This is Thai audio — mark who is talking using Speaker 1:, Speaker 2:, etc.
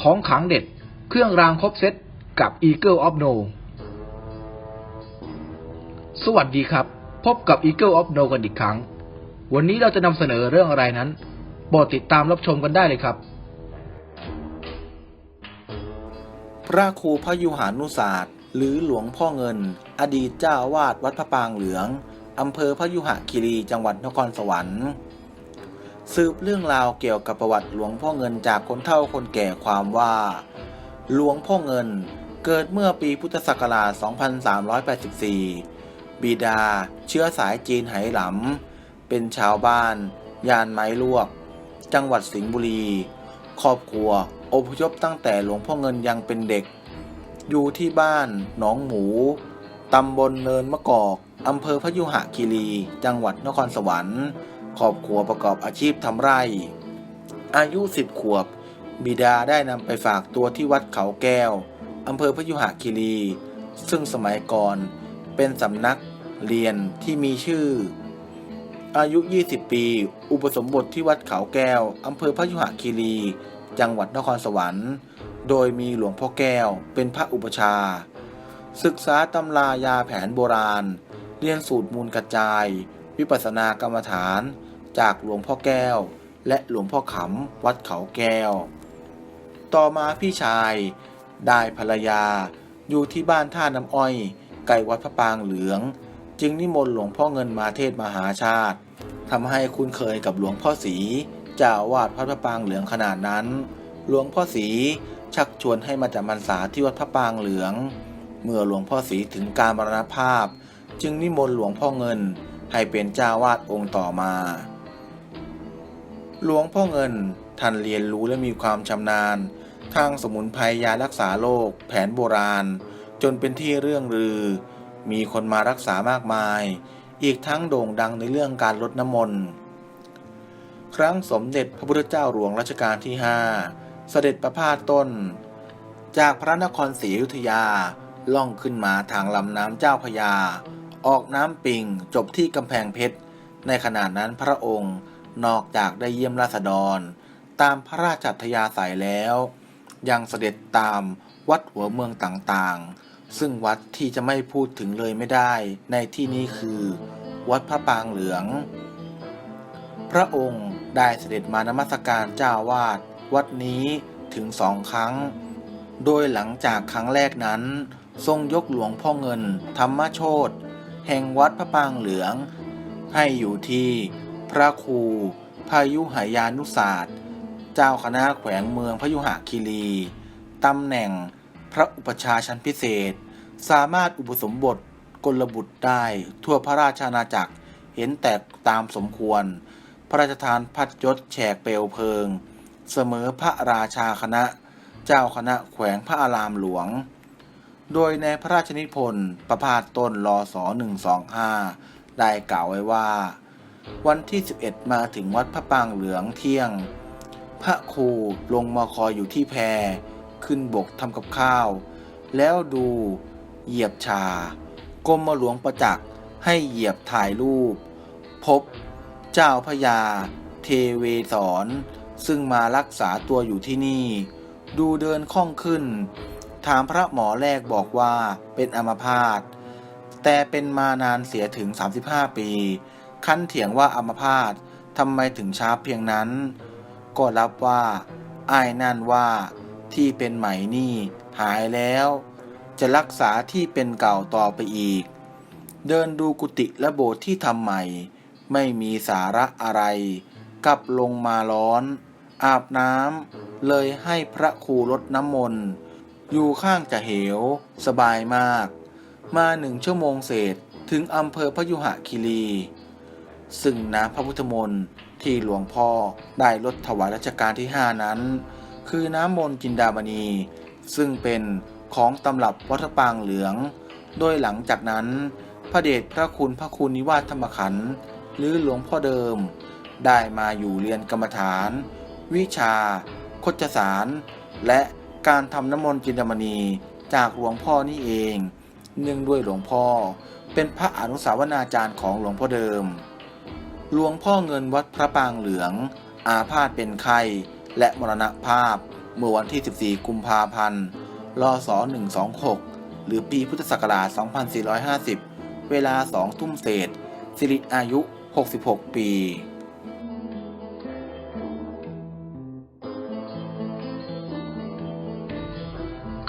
Speaker 1: ของขังเด็ด เครื่องรางครบเซตกับ Eagle of No สวัสดีครับ พบกับ Eagle of No กันอีกครั้ง วันนี้เราจะนำเสนอเรื่องอะไรนั้นโปรดติดตามรับชมกันได้เลยครับ
Speaker 2: พระครูพยุหานุศาสตร์ หรือหลวงพ่อเงิน อดีตเจ้าอาวาดวัดพระปางเหลืองอำเภอพยุหคีรีจังหวัดนครสวรรค์ สืบเรื่องราวเกี่ยวกับประวัติหลวงพ่อเงินจากคนเฒ่าคนแก่ความว่า หลวงพ่อเงินเกิดเมื่อปีพุทธศักราช 2384 บิดา เชื้อสายจีนไหหลำ เป็นชาวบ้าน ยานไม้ลวก จังหวัดสิงห์บุรี ครอบครัวอพยพตั้งแต่หลวงพ่อเงินยังเป็นเด็ก อยู่ที่บ้านหนองหมู ตำบลเนินมะกอก อำเภอพยุหคีรี จังหวัดนครสวรรค์ ครอบครัวประกอบอาชีพทำไร่ อายุสิบขวบ บิดาได้นำไปฝากตัวที่วัดเขาแก้วอำเภอพยุหคีรี ซึ่งสมัยก่อนเป็นสำนักเรียนที่มีชื่อ อายุ 20 ปี อุปสมบทที่วัดเขาแก้วอำเภอพยุหคีรี จังหวัดนครสวรรค์ โดยมีหลวงพ่อแก้วเป็นพระอุปชา ศึกษาตำรายาแผนโบราณ เรียนสูตรมูลกระจาย วิปัสสนากรรมฐาน จากหลวงพ่อแก้ว และหลวงพ่อขำวัดเขาแก้ว ต่อมาพี่ชาย ได้ภรรยาอยู่ที่บ้านท่าน้ำอ้อยไกลวัดพระปางเหลือง จึงนิมนต์หลวงพ่อเงินมาเทศมหาชาติทำให้คุ้นเคยกับหลวงพ่อศรีจ้าวาดวัดพระปางเหลืองขนาดนั้น หลวงพ่อศรีชักชวนให้มาจำพรรษาที่วัดพระปางเหลือง เมื่อหลวงพ่อศรีถึงการมรณภาพ จึงนิมนต์หลวงพ่อเงิน ให้เป็นเจ้าวาดองค์ต่อมา หลวงพ่อเงินท่านเรียนรู้และมีความชำนาญ ทางสมุนไพรยารักษาโรคแผนโบราณ จนเป็นที่เรื่องลือ มีคนมารักษามากมาย อีกทั้งโด่งดังในเรื่องการลดน้ำมนต์ครั้งสมเด็จพระพุทธเจ้าหลวงรัชกาลที่ 5 เสด็จประพาสต้น จากพระนครศรีอยุธยาล่องขึ้นมาทางลำน้ำเจ้าพยา ออกน้ำปิงจบที่กำแพงเพชร ในขณะนั้นพระองค์นอกจากได้เยี่ยมราษฎร ตามพระราชอัธยาศัยแล้ว ยังเสด็จตามวัดหัวเมืองต่างๆ ซึ่งวัดที่จะไม่พูดถึงเลยไม่ได้ในที่นี้คือ วัดพระปางเหลือง พระองค์ได้เสด็จมานมัสการเจ้าวาดวัดนี้ถึงสองครั้ง โดยหลังจากครั้งแรกนั้น ทรงยกหลวงพ่อเงิน ธรรมโชต แห่งวัดพระปางเหลือง ให้อยู่ที่พระครูพายุหายานุศาสตร์เจ้าคณะแขวงเมืองพยุหคีรีตำแหน่งพระอุปชาชั้นพิเศษ สามารถอุปสมบทกลบุตรได้ทั่วพระราชาณาจักรเห็นแต่ตามสมควร พระราชทานพัดยศแฉกเปลวเพลิง เสมอพระราชาคณะ เจ้าคณะแขวงพระอารามหลวง โดยในพระราชนิพนธ์ประพาสต้นรอสอ125 ได้กล่าวไว้ว่า วันที่ 11 มาถึงวัดพระปางเหลืองเที่ยง พระครูลงมาคอยอยู่ที่แพขึ้นบกทำกับข้าว แล้วดูเหยียบชากรมหลวงประจักษ์ให้เหยียบถ่ายรูป พบเจ้าพญาเทเวศรซึ่งมารักษาตัวอยู่ที่นี่ ดูเดินคล่องขึ้น ถามพระหมอแรกบอกว่าเป็นอัมพาตแต่เป็นมานานเสียถึง 35 ปี ขั้นเถียงว่าอัมพาตทำไมถึงช้าเพียงนั้น ก็รับว่าอ้ายนั่นว่าที่เป็นใหม่นี่หายแล้ว จะรักษาที่เป็นเก่าต่อไปอีก เดินดูกุฏิและโบสถ์ที่ทำใหม่ ไม่มีสาระอะไรกลับลงมาร้อน อาบน้ำเลยให้พระครูรดน้ำมนต์ อยู่ข้างจะเหว สบายมาก มาหนึ่งชั่วโมงเศษถึงอำเภอพยุหคีรี ซึ่งน้ำพระพุทธมนต์ที่หลวงพ่อได้ลดถวายรัชกาลที่ 5 นั้น คือน้ำมนต์จินดามณี ซึ่งเป็นของตำรับวัดปางเหลือง โดยหลังจากนั้น พระเดชพระคุณพระคุณนิวาสธรรมขันธ์หรือหลวงพ่อเดิม ได้มาอยู่เรียนกรรมฐาน วิชา คจสาร และ การทำน้ำมนต์จินดามณีจากหลวงพ่อนี่เอง เนื่องด้วยหลวงพ่อ เป็นพระอนุสาวนาจารย์ของหลวงพ่อเดิม หลวงพ่อเงินวัดพระปางเหลือง อาพาธเป็นไข้และมรณภาพเมื่อวันที่ 14 กุมภาพันธ์รศ126 หรือปีพุทธศักราช 2450 เวลา 2 ทุ่มเศษสิริอายุ 66 ปี